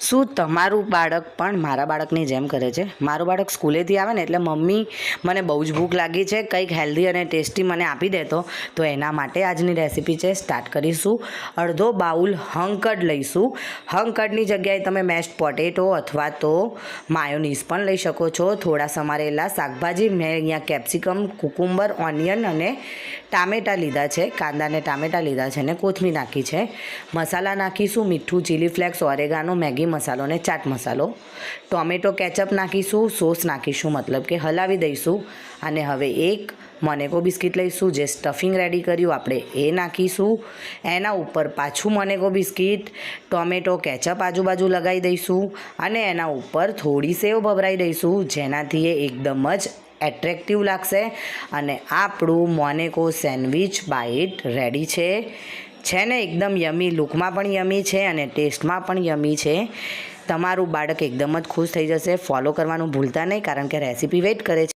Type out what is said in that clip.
શું તમારું બાળક પણ મારા બાળકની જેમ કરે છે? મારું બાળક સ્કૂલેથી આવે ને એટલે મમ્મી મને બહુ જ ભૂખ લાગી છે, કંઈક હેલ્ધી અને ટેસ્ટી મને આપી દેતો તો. એના માટે આજની રેસીપી છે સ્ટાર્ટ કરીશું. અડધો બાઉલ હંકડ લઈશું. હંકડની જગ્યાએ તમે મેસ્ટ પોટેટો અથવા તો માયોનીઝ પણ લઈ શકો છો. થોડા સમારેલા શાકભાજી મેં અહીંયા કેપ્સિકમ કુકુંબર ઓનિયન અને ટામેટાં લીધા છે. કાંદાને ટામેટા લીધા છે અને કોથમીર નાખી છે. મસાલા નાખીશું, મીઠું ચીલી ફ્લેક્સ ઓરેગાનો મેગી મસાલો અને ચાટ મસાલો. ટોમેટો કેચઅપ નાખીશું, સોસ નાખીશું, મતલબ કે હલાવી દઈશું. અને હવે એક મનેકો બિસ્કિટ લઈશું, જે સ્ટફિંગ રેડી કર્યું, આપણે એ નાખીશું. એના ઉપર પાછું મનેકો બિસ્કિટ, ટોમેટો કેચઅપ આજુબાજુ લગાવી દઈશું. અને એના ઉપર થોડી સેવ ભભરાઈ દઈશું, જેનાથી એ એકદમ જ એટ્રેક્ટિવ લાગશે. અને આપણું મોનેકો સેન્ડવિચ બાઇટ રેડી છે. છે ને એકદમ યમી લુકમાં પણ યમી છે અને ટેસ્ટમાં પણ યમી છે. તમારું બાળક એકદમ જ ખુશ થઈ જશે ફોલો કરવાનું ભૂલતા નહીં કારણ કે રેસીપી વેઇટ કરે છે.